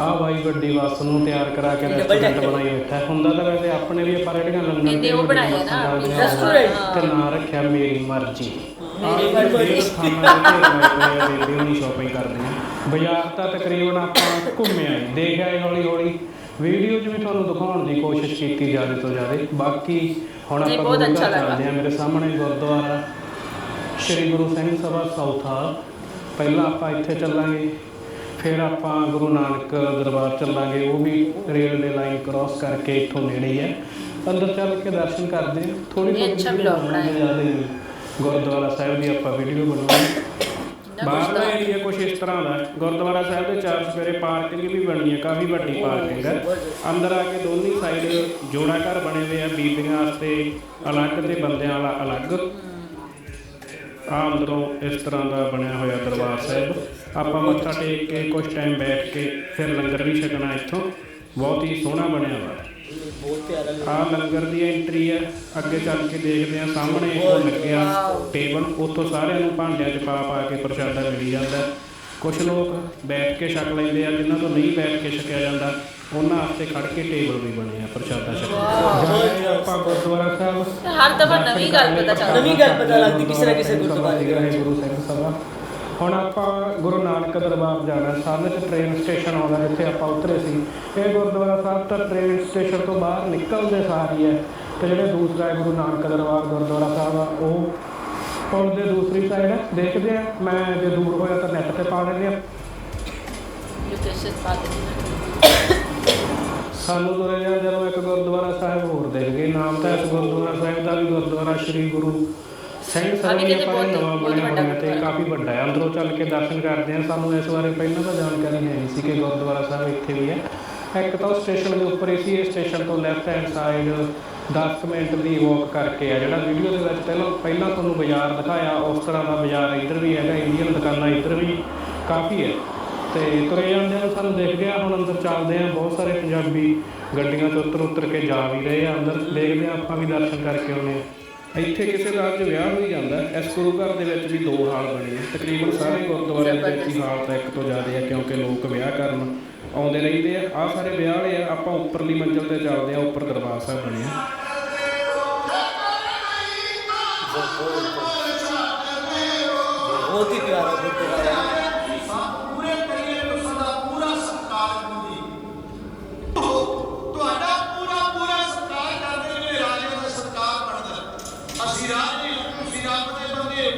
C: ਆ ਬਾਈ ਵੱਡੀ ਬੱਸ ਨੂੰ ਤਿਆਰ ਕਰਾ ਕੇ ਰੈਸਟੋਰੈਂਟ। ਬਣਾਈ ਬੈਠਾ ਹੁੰਦਾ ਤਾਂ ਵੈਸੇ ਆਪਣੇ ਵੀ ਆਪਾਂ ਰੇੜੀਆਂ ਲੰਗਰ
B: ਇਹਨੇ ਉਹ ਬਣਾਇਆ ਨਾ,
A: restaurant।
C: ਤੇ ਨਾਂ ਰੱਖਿਆ ਮੇਰੀ ਮਰਜ਼ੀ
A: ਮੇਰੀ ਮਰਜ਼ੀ।
C: ਵੀਡੀਓ ਨਹੀਂ ਸ਼ਾਪਿੰਗ ਕਰਦੇ ਆ ਬਾਜ਼ਾਰ ਤਾਂ ਤਕਰੀਬਨ ਆਪਾਂ ਘੁੰਮੇ ਆਏ ਦੇਖ ਆਏ ਹੌਲੀ ਹੌਲੀ ਵੀਡੀਓ 'ਚ ਵੀ ਤੁਹਾਨੂੰ ਦਿਖਾਉਣ ਦੀ ਕੋਸ਼ਿਸ਼ ਕੀਤੀ ਜ਼ਿਆਦਾ ਤੋਂ ਜ਼ਿਆਦਾ ਬਾਕੀ ਹੁਣ ਆਪਾਂ
B: ਬਹੁਤ ਅੱਛਾ ਲੱਗਾ।
C: ਚੱਲਦੇ ਆ ਮੇਰੇ ਸਾਹਮਣੇ ਗੁਰਦੁਆਰਾ ਸ਼੍ਰੀ ਗੁਰੂ ਸਿੰਘ ਸਭਾ ਸਾਊਥ ਹਾਲ ਪਹਿਲਾਂ ਆਪਾਂ ਇੱਥੇ ਚੱਲਾਂਗੇ ਫਿਰ ਆਪਾਂ ਗੁਰੂ ਨਾਨਕ ਦਰਬਾਰ ਚੱਲਾਂਗੇ ਉਹ ਵੀ ਰੇਲਵੇ ਲਾਈਨ ਕ੍ਰਾਸ ਕਰਕੇ ਇੱਥੋਂ ਨੇੜੇ ਹੀ ਹੈ। ਅੰਦਰ ਚੱਲ ਕੇ ਦਰਸ਼ਨ ਕਰਦੇ ਥੋੜੀ
B: ਨਹੀਂ, ਅੱਛਾ vlog ਬਣਾਇਆ।
C: ਗੁਰਦੁਆਰਾ ਸਾਹਿਬ ਦੀ ਆਪਾਂ ਵੀਡੀਓ
B: ਕੁਛ
C: ਬਾਹਰਲਾ ਏਰੀਆ ਕੁਛ ਇਸ ਤਰ੍ਹਾਂ ਦਾ। ਗੁਰਦੁਆਰਾ ਸਾਹਿਬ ਦੇ ਚਾਰ ਚੁਫੇਰੇ ਪਾਰਕਿੰਗ ਵੀ ਬਣੀ ਹੈ ਕਾਫੀ ਵੱਡੀ ਪਾਰਕਿੰਗ ਹੈ। ਅੰਦਰ ਆ ਕੇ ਦੋਨੀ ਸਾਈਡ ਜੋੜਾ ਘਰ ਬਣੇ ਹੋਏ ਆ ਬੀਬੀਆਂ ਵਾਸਤੇ ਅਲੱਗ ਤੇ ਬੰਦਿਆਂ ਵਾਲਾ ਅਲੱਗ। ਆ ਅੰਦਰੋਂ ਇਸ ਤਰ੍ਹਾਂ ਦਾ ਬਣਿਆ ਹੋਇਆ ਦਰਬਾਰ ਸਾਹਿਬ। ਆਪਾਂ ਮੱਥਾ ਟੇਕ ਕੇ ਕੁਝ ਟਾਈਮ ਬੈਠ ਕੇ ਫਿਰ ਲੰਗਰ ਵੀ ਛਕਣਾ ਇੱਥੋਂ। ਬਹੁਤ ਹੀ ਸੋਹਣਾ ਬਣਿਆ ਹੋਇਆ
A: ਬਹੁਤ ਪਿਆਰਾ
C: ਆ ਲੰਗਰ ਦੀ ਐਂਟਰੀ ਹੈ ਅੱਗੇ ਚੱਲ ਕੇ ਦੇਖਦੇ ਆ ਸਾਹਮਣੇ ਉਹ ਲੱਗਿਆ। ਟੇਬਲ ਉੱਥੋਂ ਸਾਰਿਆਂ ਨੂੰ ਭਾਂਡਿਆਂ 'ਚ ਪਾ ਪਾ ਕੇ ਪ੍ਰਸ਼ਾਦਾ ਮਿਲੀ ਜਾਂਦਾ। ਕੁਝ ਲੋਕ ਬੈਠ ਕੇ ਛਕ ਲੈਂਦੇ ਆ ਜਿਨ੍ਹਾਂ ਤੋਂ ਨਹੀਂ ਬੈਠ ਕੇ ਛਕਿਆ ਜਾਂਦਾ ਉਹਨਾਂ ਵਾਸਤੇ ਖੜ ਕੇ ਟੇਬਲ ਵੀ ਬਣੇ ਆ ਪ੍ਰਸ਼ਾਦਾ ਛਕਣ ਦੇ। ਆਪਾਂ ਗੁਰਦੁਆਰਾ ਸਾਹਿਬ
B: ਹਰ ਦਫਾ ਨਵੀਂ ਗੱਲ ਪਤਾ ਚੱਲਦੀ।
A: ਨਵੀਂ ਗੱਲ ਪਤਾ ਲੱਗਦੀ ਕਿਸੇ ਨਾ ਕਿਸੇ ਗੁਰਦੁਆਰੇ ਦੇ
C: ਗੁਰੂ ਸਿੰਘ ਸਭਾ। ਹੁਣ ਆਪਾਂ ਗੁਰੂ ਨਾਨਕ ਦਰਬਾਰ ਜਾਣਾ ਸਾਹਮਣੇ ਤੇ ਟ੍ਰੇਨ ਸਟੇਸ਼ਨ ਆਉਂਦਾ ਜਿੱਥੇ ਆਪਾਂ ਉਤਰੇ ਸੀ। ਇਹ ਗੁਰਦੁਆਰਾ ਸਾਹਿਬ ਤਾਂ ਟ੍ਰੇਨ ਸਟੇਸ਼ਨ ਤੋਂ ਬਾਹਰ ਨਿਕਲਦੇ ਸਾਰ ਹੀ ਹੈ। ਤੇ ਜਿਹੜੇ ਦੂਸਰਾ ਗੁਰੂ ਨਾਨਕ ਦਰਬਾਰ ਗੁਰਦੁਆਰਾ ਸਾਹਿਬ ਆ, ਉਹ ਪੁਲ ਦੇ ਦੂਸਰੀ ਸਾਈਡ ਦੇਖਦੇ ਆ, ਮੈਂ ਜੇ ਦੂਰ ਹੋਇਆ ਤਾਂ ਨੈਟ ਤੇ ਪਾ ਲੈਂਦੇ ਆ। ਸਾਨੂੰ ਤੁਰੇ ਜਾਂਦੇ ਨੂੰ ਇੱਕ ਗੁਰਦੁਆਰਾ ਸਾਹਿਬ ਹੋਰ ਦੇਖ ਗਏ। ਨਾਮ ਤਾਂ ਇਸ ਗੁਰਦੁਆਰਾ ਸਾਹਿਬ ਦਾ ਵੀ ਗੁਰਦੁਆਰਾ ਸ੍ਰੀ ਗੁਰੂ ਸਿੰਘ
B: ਹਾਂ,
C: ਸਾਹਿਬ
B: ਕਹਿੰਦੇ
C: ਜੀ ਪਰ
B: ਬਹੁਤ-
C: ਨਵਾਂ
B: ਬਹੁਤ
C: ਬਣਿਆ
B: ਵੱਡਾ
C: ਹੋਇਆ ਤੇ
B: ਗੁਰਦੁਆਰਾ।
C: ਕਾਫੀ ਵੱਡਾ ਹੈ। ਅੰਦਰੋਂ ਚੱਲ ਕੇ ਦਰਸ਼ਨ ਕਰਦੇ ਆ। ਸਾਨੂੰ ਇਸ ਬਾਰੇ ਪਹਿਲਾਂ ਤਾਂ ਜਾਣਕਾਰੀ ਹੈ ਨਹੀਂ ਸੀ ਕਿ ਗੁਰਦੁਆਰਾ ਸਾਹਿਬ ਇੱਥੇ ਵੀ ਹੈ। ਇੱਕ ਤਾਂ ਸਟੇਸ਼ਨ ਦੇ ਉੱਪਰ ਹੀ ਸੀ ਇਹ ਸਟੇਸ਼ਨ ਤੋਂ ਲੈਫਟ ਹੈਂਡ ਸਾਈਡ 10 ਮਿੰਟ ਦੀ ਵਾਕ ਕਰਕੇ ਆ। ਜਿਹੜਾ ਵੀਡੀਓ ਦੇ ਵਿੱਚ ਪਹਿਲਾਂ ਪਹਿਲਾਂ ਤੁਹਾਨੂੰ ਬਾਜ਼ਾਰ ਦਿਖਾਇਆ ਉਸ ਤਰ੍ਹਾਂ ਦਾ ਬਾਜ਼ਾਰ ਇੱਧਰ ਵੀ ਹੈਗਾ। ਇੰਡੀਅਨ ਦੁਕਾਨਾਂ ਇੱਧਰ ਵੀ ਕਾਫੀ ਹੈ। ਤੇ ਤੁਰੇ ਜਾਂਦੇ ਆ ਸਾਨੂੰ ਦਿਖ ਗਿਆ। ਹੁਣ ਅੰਦਰ ਚੱਲਦੇ ਆ। ਬਹੁਤ ਸਾਰੇ ਪੰਜਾਬੀ ਗੱਡੀਆਂ ਤੋਂ ਉੱਤਰ ਉੱਤਰ ਕੇ ਜਾ ਵੀ ਰਹੇ ਆ। ਅੰਦਰ ਦੇਖਦੇ ਆ ਆਪਾਂ ਵੀ ਦਰਸ਼ਨ ਕਰਕੇ ਆਉਨੇ ਆ। ਇੱਥੇ ਕਿਸੇ ਦਾ ਅੱਜ ਵਿਆਹ ਹੋਈ ਜਾਂਦਾ ਇਸ ਗੁਰੂ ਘਰ ਦੇ ਵਿੱਚ ਵੀ ਦੋ ਹਾਲ ਬਣੇ ਆ ਤਕਰੀਬਨ ਸਾਰੇ ਗੁਰਦੁਆਰਿਆਂ ਦੇ ਵਿੱਚ ਹੀ ਹਾਲ ਤਾਂ ਇੱਕ ਤੋਂ ਜ਼ਿਆਦਾ ਹੈ, ਕਿਉਂਕਿ ਲੋਕ ਵਿਆਹ ਕਰਨ ਆਉਂਦੇ ਰਹਿੰਦੇ ਆ। ਆ ਸਾਰੇ ਵਿਆਹ ਵਾਲੇ ਆ, ਆਪਾਂ ਉੱਪਰਲੀ ਮੰਜ਼ਲ ਤੇ ਚੱਲਦੇ ਆ, ਉੱਪਰ ਦਰਬਾਰ ਸਾਹਿਬ ਬਣੇ ਆ।
A: ਬਹੁਤ ਹੀ ਪਿਆਰਾ ਗੁਰਦੁਆਰਾ
D: ਪੂਰੇ ਕਰੀਏ ਨੂੰ ਸਦਾ ਪੂਰਾ ਸਤਿਕਾਰ ਕਰੂਗੀ ਤੁਹਾਡਾ ਪੂਰਾ ਪੂਰਾ ਸਤਿਕਾਰ ਕਰਦੇ ਨੇ ਰਾਜੇ ਦਾ ਸਤਿਕਾਰ ਬਣਦਾ ਅਸੀਂ ਰਾਜੇ ਤੁਸੀਂ ਰੱਬ ਦੇ ਬੰਦੇ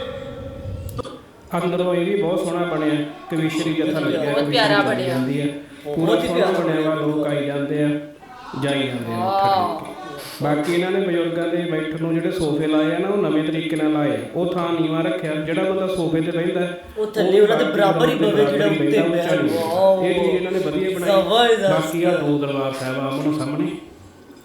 C: ਅੰਦਰੋਂ ਇਹ ਵੀ ਬਹੁਤ ਸੋਹਣਾ ਬਣਿਆ ਕਵੀਸ਼ਰੀ ਜਥਾ ਲੱਗਿਆ
B: ਬਹੁਤ ਪਿਆਰਾ ਬਣਿਆ।
C: ਜਾਂਦੀ ਹੈ ਪੂਰਾ ਸੋਹਣਾ ਬਣਿਆ ਵਾ ਲੋਕ ਆਈ ਜਾਂਦੇ ਆ ਜਾਈ ਜਾਂਦੇ ਆ ਕੇ। ਬਾਕੀ ਇਹਨਾਂ ਨੇ ਬਜ਼ੁਰਗਾਂ ਦੇ ਬੈਠਣ ਨੂੰ ਜਿਹੜੇ ਸੋਫੇ ਲਾਏ ਆ ਨਾ ਉਹ ਨਵੇਂ ਤਰੀਕੇ ਨਾਲ ਲਾਏ ਆ। ਉਹ ਥਾਂ ਨੀਵਾਂ ਰੱਖਿਆ ਜਿਹੜਾ ਬੰਦਾ ਸੋਫੇ ਤੇ ਬੈਠਦਾ ਹੈ,
A: ਉਹ ਥੱਲੇ ਉਹਨਾਂ ਦੇ ਬਰਾਬਰ ਹੀ ਪਵੇ ਜਿਹੜਾ ਉੱਤੇ
C: ਬੈਠਾ, ਉੱਚਾ ਨਹੀਂ।
A: ਵਾਓ।
C: ਇਹ ਚੀਜ਼ ਇਹਨਾਂ ਨੇ ਵਧੀਆ ਬਣਾਈ
A: ਜ਼ਬਰਦਸਤ।
C: ਬਾਕੀ ਆ ਦੋ ਦਰਬਾਰ ਸਾਹਿਬ ਆ ਮਨੋਂ ਸਾਹਮਣੇ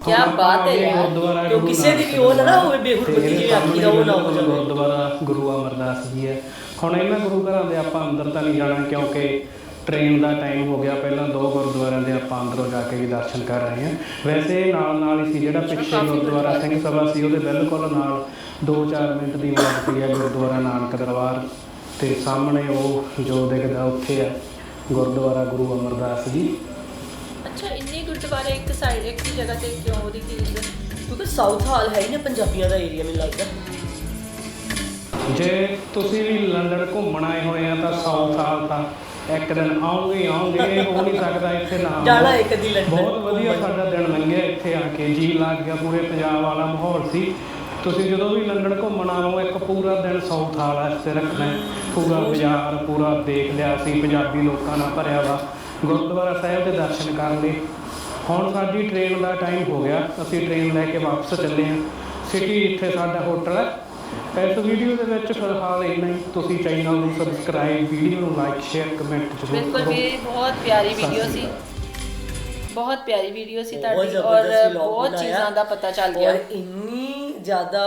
C: ਹੁਣ
B: ਬਾਤ ਹੈ ਯਾਰ।
C: ਗੁਰਦੁਆਰਾ
A: ਕਿਉਂ ਕਿਸੇ ਦੀ ਵੀ ਉਹ ਨਾ ਨਾ ਹੋਵੇ ਬੇਹੁਰਮਤੀ ਜਿਵੇਂ ਆਖੀ ਦਾ ਉਹ ਨਾ ਹੋ ਜਾਵੇ।
C: ਗੁਰਦੁਆਰਾ ਗੁਰੂ ਅਮਰਦਾਸ ਜੀ ਹੈ ਹੁਣ ਇਹਨਾਂ ਗੁਰੂ ਘਰਾਂ ਦੇ ਆਪਾਂ ਅੰਦਰ ਤਾਂ ਨਹੀਂ ਜਾਣਾ ਕਿਉਂਕਿ ਟ੍ਰੇਨ ਦਾ ਟਾਈਮ ਹੋ ਗਿਆ। ਪਹਿਲਾਂ ਦੋ ਗੁਰਦੁਆਰਿਆਂ ਦੇ ਆਪਾਂ ਅੰਦਰੋਂ ਜਾ ਕੇ ਵੀ ਦਰਸ਼ਨ ਕਰ ਰਹੇ ਹਾਂ। ਵੈਸੇ ਨਾਲ ਨਾਲ ਹੀ ਸੀ ਜਿਹੜਾ ਪਿੱਛੇ ਗੁਰਦੁਆਰਾ ਸਿੰਘ ਸਭਾ ਸੀ ਉਹਦੇ ਬਿਲਕੁਲ ਨਾਲ 2-4 ਮਿੰਟ ਦੀ ਪਈ ਹੈ ਗੁਰਦੁਆਰਾ ਨਾਨਕ ਦਰਬਾਰ ਤੇ ਸਾਹਮਣੇ ਉਹ ਜੋ ਦਿਖਦਾ ਉੱਥੇ ਹੈ ਗੁਰਦੁਆਰਾ ਗੁਰੂ ਅਮਰਦਾਸ ਜੀ।
B: ਅੱਛਾ ਇੰਨੇ ਗੁਰਦੁਆਰੇ ਇੱਕ ਸਾਈਡ ਇੱਕ ਹੀ ਜਗ੍ਹਾ ਤੇ ਕਿਉਂ ਉਹਦੀ ਕੀ?
A: ਕਿਉਂਕਿ ਸਾਊਥ ਹਾਲ ਹੈ ਹੀ ਨਾ ਪੰਜਾਬੀਆਂ ਦਾ ਏਰੀਆ ਮੈਨੂੰ ਲੱਗਦਾ।
C: ਜੇ ਤੁਸੀਂ ਵੀ ਲੰਡਨ ਘੁੰਮਣ ਆਏ ਹੋਏ ਆ ਤਾਂ ਸਾਊਥ ਹਾਲ ਤਾਂ ਇੱਕ ਦਿਨ ਆਉਂਗੇ ਆਉਂਗੇ ਇਹ ਹੋ ਨਹੀਂ ਸਕਦਾ ਇੱਥੇ ਨਾ।
A: ਜਾਣਾ ਇੱਕ ਦੀ ਲੰਡਨ
C: ਬਹੁਤ ਵਧੀਆ ਸਾਡਾ ਦਿਨ ਲੰਘਿਆ ਇੱਥੇ ਆ ਕੇ। ਜੀ ਲੱਗ ਗਿਆ ਪੂਰੇ ਪੰਜਾਬ ਵਾਲਾ ਮਾਹੌਲ ਸੀ। ਤੁਸੀਂ ਜਦੋਂ ਵੀ ਲੰਡਨ ਘੁੰਮਣ ਆਓ ਇੱਕ ਪੂਰਾ ਦਿਨ ਸਾਊਥ ਹਾਲ ਵਾਸਤੇ ਰੱਖਣਾ। ਪੂਰਾ ਬਾਜ਼ਾਰ ਪੂਰਾ ਦੇਖ ਲਿਆ ਸੀ ਪੰਜਾਬੀ ਲੋਕਾਂ ਨਾਲ ਭਰਿਆ ਵਾ। ਗੁਰਦੁਆਰਾ ਸਾਹਿਬ ਦੇ ਦਰਸ਼ਨ ਕਰਨ ਲਈ ਹੁਣ ਸਾਡੀ ਟ੍ਰੇਨ ਦਾ ਟਾਈਮ ਹੋ ਗਿਆ। ਅਸੀਂ ਟ੍ਰੇਨ ਲੈ ਕੇ ਵਾਪਸ ਚੱਲੇ ਹਾਂ। ਸਿਟੀ ਇੱਥੇ ਸਾਡਾ ਹੋਟਲ ਹੈ। ਇਸ ਵੀਡੀਓ ਦੇ ਵਿੱਚ ਫਿਲਹਾਲ ਇੰਨਾ ਹੀ। ਤੁਸੀਂ ਚੈਨਲ ਨੂੰ ਸਬਸਕ੍ਰਾਈਬ ਵੀਡੀਓ ਨੂੰ ਲਾਈਕ ਸ਼ੇਅਰ ਕਮੈਂਟ ਜ਼ਰੂਰ
B: ਬਿਲਕੁਲ
C: ਕਰੋ।
B: ਵੀ ਬਹੁਤ ਪਿਆਰੀ ਵੀਡੀਓ ਸੀ। ਬਹੁਤ ਪਿਆਰੀ ਵੀਡੀਓ ਸੀ ਤੁਹਾਡੀ ਔਰ ਬਹੁਤ। ਚੀਜ਼ਾਂ ਦਾ ਪਤਾ ਚੱਲ ਗਿਆ।
A: ਔਰ ਇੰਨੀ ਜ਼ਿਆਦਾ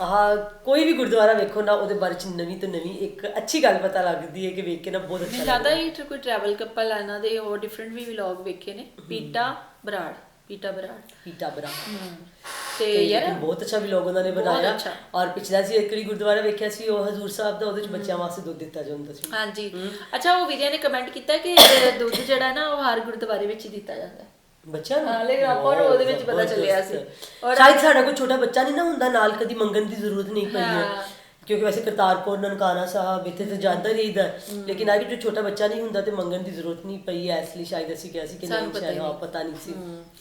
A: ਆਹ ਕੋਈ ਵੀ ਗੁਰਦੁਆਰਾ ਵੇਖੋ ਨਾ ਉਹਦੇ ਬਾਰੇ ਚ ਨਵੀਂ ਤੋਂ ਨਵੀਂ ਇੱਕ ਅੱਛੀ ਗੱਲ ਪਤਾ ਲੱਗਦੀ ਹੈ ਕਿ ਵੇਖ ਕੇ ਨਾ ਬਹੁਤ ਅੱਛਾ ਲੱਗਦਾ।
B: ਲੱਗਦਾ ਇਹ ਕੋਈ ਟਰੈਵਲ ਕਪਲ ਇਹਨਾਂ ਦੇ ਹੋਰ ਡਿਫਰੈਂਟ ਵੀ ਵਲੌਗ ਵੇਖੇ ਨੇ। ਪੀਟਾ ਬਰਾੜ। ਪੀਟਾ ਬਰਾੜ।
A: ਪੀਟਾ ਬਰਾ
B: ਤੇ
A: ਤੇ
B: ਯਾਰ
A: ਬਹੁਤ ਅੱਛਾ ਵਲੌਗ ਉਹਨਾਂ ਨੇ
B: ਬਹੁਤ
A: ਬਣਾਇਆ।
B: ਅੱਛਾ।
A: ਔਰ ਪਿਛਲਾ ਸੀ ਇੱਕ ਵਾਰੀ ਗੁਰਦੁਆਰਾ ਵੇਖਿਆ ਸੀ ਉਹ ਹਜ਼ੂਰ ਸਾਹਿਬ ਦਾ ਉਹਦੇ ਚ ਬੱਚਿਆਂ ਵਾਸਤੇ ਦੁੱਧ ਦਿੱਤਾ ਜਾਂਦਾ ਸੀ
B: ਹਾਂਜੀ। ਅੱਛਾ ਉਹ ਵੀਰਿਆ ਨੇ ਕਮੈਂਟ ਕੀਤਾ ਕਿ ਇਹ ਦੁੱਧ ਜਿਹੜਾ ਨਾ ਉਹ ਹਰ ਗੁਰਦੁਆਰੇ ਵਿੱਚ ਹੀ ਦਿੱਤਾ ਜਾਂਦਾ। ਹੈ
A: ਬੱਚਿਆਂ ਨੂੰ?
B: ਹਾਂ, ਲੇਕਿਨ ਆਪਾਂ ਨੂੰ ਉਹਦੇ ਵਿੱਚ ਪਤਾ ਚੱਲਿਆ ਸੀ। ਔਰ-
A: ਸ਼ਾਇਦ ਸਾਡਾ ਕੋਈ ਛੋਟਾ ਬੱਚਾ ਨਹੀਂ ਨਾ ਹੁੰਦਾ ਨਾਲ ਕਦੀ ਮੰਗਣ ਦੀ ਜ਼ਰੂਰਤ ਨਹੀਂ ਪਈ ਹੈ।
B: ਹਾਂ।
A: ਕਿਉਂਕਿ ਵੈਸੇ ਕਰਤਾਰਪੁਰ ਨਨਕਾਣਾ ਸਾਹਿਬ ਇੱਥੇ ਤਾਂ ਜਾਂਦਾ ਹੀ ਰਹੀਦਾ ਲੇਕਿਨ ਆ ਕਿ ਜੋ ਛੋਟਾ ਬੱਚਾ ਨਹੀਂ ਹੁੰਦਾ ਤੇ ਮੰਗਣ ਦੀ ਜ਼ਰੂਰਤ ਨਹੀਂ ਪਈ ਹੈ ਇਸ ਲਈ ਸ਼ਾਇਦ ਅਸੀਂ ਕਿਹਾ ਸੀ ਕਿ ਨਹੀਂ
B: ਪਤਾ
A: ਸ਼ਾਇਦ। ਪਤਾ ਨਹੀਂ ਸੀ।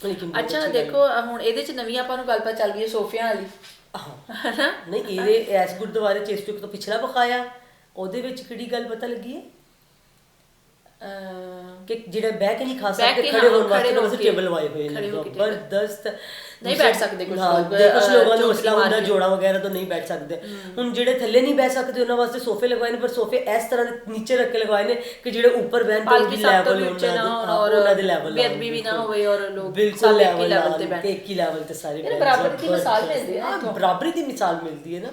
A: ਲੇਕਿਨ
B: ਅੱਛਾ
A: ਗੱਲ
B: ਦੇਖੋ ਹੁਣ ਇਹਦੇ ਚ ਨਵੀਂ ਆਪਾਂ ਨੂੰ ਗੱਲਬਾਤ ਚੱਲ ਰਹੀ ਹੈ ਸੋਫਿਆਂ ਵਾਲੀ।
A: ਨਹੀਂ ਇਹਦੇ ਐਸ ਗੁਰਦੁਆਰੇ ਚ ਇਸ ਤੋਂ ਪਿਛਲਾ ਵਿਖਾਇਆ। ਉਹਦੇ ਵਿੱਚ ਕਿਹੜੀ ਗੱਲ ਪਤਾ ਲੱਗੀ ਹੈ? ਕਿ ਜਿਹੜੇ ਬਹਿ ਕੇ ਨਹੀਂ ਖਾ ਸਕਦੇ ਖੜੇ ਹੋਣ ਵਾਸਤੇ ਟੇਬਲ ਲਵਾਏ ਹੋਏ ਨੇ। ਜ਼ਬਰਦਸਤ
B: ਨਹੀਂ ਬੈਠ ਸਕਦੇ
A: ਹਾਂ,
B: ਲੋਕ,
A: ਕੁਝ ਲੋਕਾਂ ਨੂੰ ਮਸਲਾ ਹੁੰਦਾ। ਜੋੜਾਂ ਵਗੈਰਾ ਤੋਂ ਨਹੀਂ ਬੈਠ ਸਕਦੇ ਹੁਣ ਜਿਹੜੇ ਥੱਲੇ ਨਹੀਂ ਬਹਿ ਸਕਦੇ ਉਹਨਾਂ ਵਾਸਤੇ ਸੋਫੇ ਲਗਵਾਏ ਨੇ ਪਰ ਸੋਫੇ ਇਸ ਤਰ੍ਹਾਂ ਦੇ ਨੀਚੇ ਰੱਖ ਕੇ ਲਗਵਾਏ ਨੇ ਕਿ ਜਿਹੜੇ ਉੱਪਰ ਬਹਿਣ ਤੋਂ ਵੀ ਲੈਵਲ
B: ਹੋਣ ਔਰ
A: ਉਹਨਾਂ ਦੇ ਲੈਵਲ
B: ਬੇਅਦਬੀ ਵੀ ਨਾ ਹੋਵੇ ਔਰ ਲੋਕ
A: ਬਿਲਕੁਲ ਲੈਵਲ
B: ਤੇ ਬੈਠ
A: ਇੱਕ ਹੀ ਲੈਵਲ ਤੇ ਸਾਰੇ ਬੈਠ,
B: ਬਰਾਬਰੀ ਦੀ ਮਿਸਾਲ। ਮਿਲਦੀ ਹੈ।
A: ਬਰਾਬਰੀ ਦੀ ਮਿਸਾਲ ਮਿਲਦੀ ਹੈ ਨਾ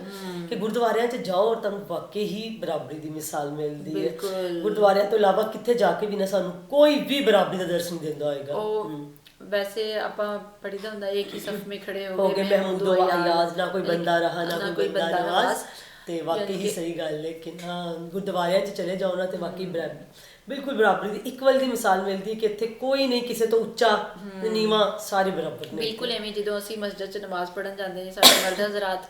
A: ਕਿ ਗੁਰਦੁਆਰਿਆਂ 'ਚ ਜਾਓ ਔਰ ਤੁਹਾਨੂੰ ਵਾਕਈ ਹੀ ਬਰਾਬਰੀ ਦੀ ਮਿਸਾਲ ਮਿਲਦੀ ਹੈ। ਗੁਰਦੁਆਰਿਆਂ ਤੋਂ ਇਲਾਵਾ ਕਿੱਥੇ ਜਾ ਕੇ ਵੀ ਨਾ ਸਾਨੂੰ ਕੋਈ ਵੀ ਬਰਾਬਰੀ ਦਾ ਦਰਸ਼ਨ ਦਿੰਦਾ ਹੋਏਗਾ
B: ਵੈਸੇ ਆਪਾਂ ਪੜੀਦਾ ਹੁੰਦਾ ਇੱਕ ਹੀ ਸਫ ਵਿੱਚ ਖੜੇ
A: ਹੋ ਗਏ ਮਹਿਮੂਦ
B: ਦੋ
A: ਆਯਾਜ਼ ਨਾ ਕੋਈ ਬੰਦਾ ਰਹਾ ਨਾ ਕੋਈ ਬੰਦਾ
B: ਨਵਾਜ਼।
A: ਤੇ ਵਾਕਈ ਹੀ ਸਹੀ ਗੱਲ ਹੈ ਕਿ ਹਾਂ ਗੁਰਦੁਆਰਿਆਂ 'ਚ ਚਲੇ ਜਾਓ ਨਾ ਤੇ ਵਾਕਈ ਬਰਾਬਰ ਬਿਲਕੁਲ ਬਰਾਬਰੀ ਦੀ ਇਕਵਲ ਦੀ ਮਿਸਾਲ ਮਿਲਦੀ ਹੈ ਕਿ ਇੱਥੇ ਕੋਈ ਨਹੀਂ ਕਿਸੇ ਤੋਂ ਉੱਚਾ ਤੇ ਨੀਵਾਂ ਸਾਰੇ ਬਰਾਬਰ ਨੇ
B: ਬਿਲਕੁਲ ਐਵੇਂ ਜਦੋਂ ਅਸੀਂ ਮਸਜਿਦ 'ਚ ਨਮਾਜ਼ ਪੜਨ ਜਾਂਦੇ ਨੇ ਸਾਡੇ ਮਰਦ ਹਜ਼ਰਾਤ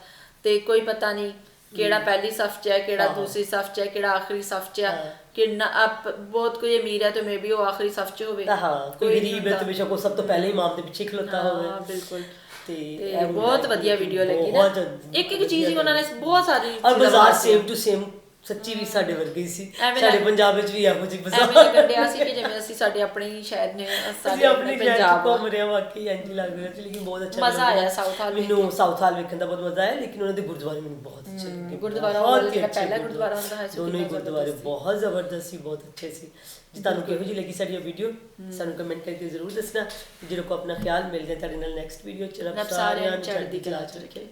B: ਤੇ ਕੋਈ ਪਤਾ ਨਹੀਂ ਕਿਹੜਾ ਪਹਿਲੀ ਸਫ 'ਚ ਹੈ ਕਿਹੜਾ। ਦੂਸਰੀ ਸਫ 'ਚ ਹੈ ਕਿਹੜਾ ਆਖਰੀ ਸਫ 'ਚ
A: ਹਾਂ।
B: ਕਿੰਨਾ ਆਪ ਬਹੁਤ ਕੋਈ ਅਮੀਰ ਹੈ ਤੇ ਮੇਬੀ ਉਹ ਆਖਰੀ ਸਫ 'ਚ ਹੋਵੇ।
A: ਹਾਂ ਕੋਈ ਗਰੀਬ ਹੈ ਤੇ। ਬੇਸ਼ੱਕ ਉਹ ਸਭ ਤੋਂ ਪਹਿਲੇ ਇਮਾਮ ਦੇ ਪਿੱਛੇ ਖਲੋਤਾ ਹੋਵੇ।
B: ਹਾਂ ਬਿਲਕੁਲ।
A: ਤੇ
B: ਬਹੁਤ ਵਧੀਆ
A: ਕਿ
B: ਵੀਡੀਓ ਲੱਗੀ ਨਾ। ਇੱਕ ਇੱਕ ਚੀਜ਼ ਹੀ ਉਹਨਾਂ ਨੇ ਬਹੁਤ ਸਾਰੀ
A: ਔਰ ਬਾਜ਼ਾਰ। ਸੇਮ ਟੂ ਸੇਮ ਸੱਚੀ ਵੀ ਸਾਡੇ ਵਰਗੀ ਸੀ।
B: ਐਵੇਂ
A: ਸਾਡੇ
B: ਲੱਗ-
A: ਪੰਜਾਬ ਵਿੱਚ ਵੀ ਇਹੋ ਜਿਹੀ
B: ਐਵੇਂ
A: ਬਾਜ਼ਾਰ
B: ਲੱਗਣ ਡਿਆ ਸੀ ਕਿ ਜਿਵੇਂ ਅਸੀਂ ਸਾਡੇ ਆਪਣੇ ਹੀ ਸ਼ਹਿਰ ਨੇ
A: ਅਸੀਂ
B: ਸਾਡੇ
A: ਆਪਣੀ
B: ਆਪਣੇ
A: ਪੰਜਾਬ
B: ਪੰਜਾਬ
A: ਘੁੰਮ ਰਹੇ ਹਾਂ ਵਾਕਈ ਇੰਜ ਲੱਗ ਰਿਹਾ ਸੀ ਲੇਕਿਨ ਬਹੁਤ ਅੱਛਾ
B: ਮਜ਼ਾ
A: ਲੱਗਾ।
B: ਆਇਆ ਸਾਊਥ ਹਾਲ ਵੇਖ
A: ਮੈਨੂੰ ਸਾਊਥ ਹਾਲ ਵੇਖਣ ਦਾ ਬਹੁਤ ਮਜ਼ਾ ਆਇਆ ਲੇਕਿਨ ਉਹਨਾਂ ਦੇ ਗੁਰਦੁਆਰੇ ਮੈਨੂੰ ਬਹੁਤ ਅੱਛੇ ਲੱਗੇ।
B: ਗੁਰਦੁਆਰਾ
A: ਬਹੁਤ ਹੀ
B: ਜਿਹੜਾ
A: ਅੱਛੇ
B: ਪਹਿਲਾ ਗੁਰਦੁਆਰਾ। ਹੁੰਦਾ ਹੈ, ਸੋ
A: ਦੋਨੋਂ ਹੀ
B: ਕਿੰਨਾ
A: ਗੁਰਦੁਆਰੇ
B: ਜ਼ਬਰਦਸਤ ਸੀ।
A: ਬਹੁਤ ਜ਼ਬਰਦਸਤ ਸੀ ਬਹੁਤ ਅੱਛੇ ਸੀ। ਜੀ ਤੁਹਾਨੂੰ ਕਿਹੋ ਜਿਹੀ ਲੱਗੀ ਸਾਡੀ ਇਹ ਵੀਡੀਓ ਸਾਨੂੰ ਕਮੈਂਟ ਕਰਕੇ ਜ਼ਰੂਰ ਦੱਸਣਾ। ਜਿਹੜਾ ਕੋ ਆਪਣਾ ਖਿਆਲ ਮਿਲ ਜਾਏ ਤੁਹਾਡੇ ਨਾਲ ਨੈਕਸਟ ਵੀਡੀਓ ਚ ਰੱਬ
B: ਰੱਬ ਸਾਰਿਆਂ ਨੂੰ ਚੜ੍ਹਦੀ ਕਲਾ ਚ ਰੱਖੇ।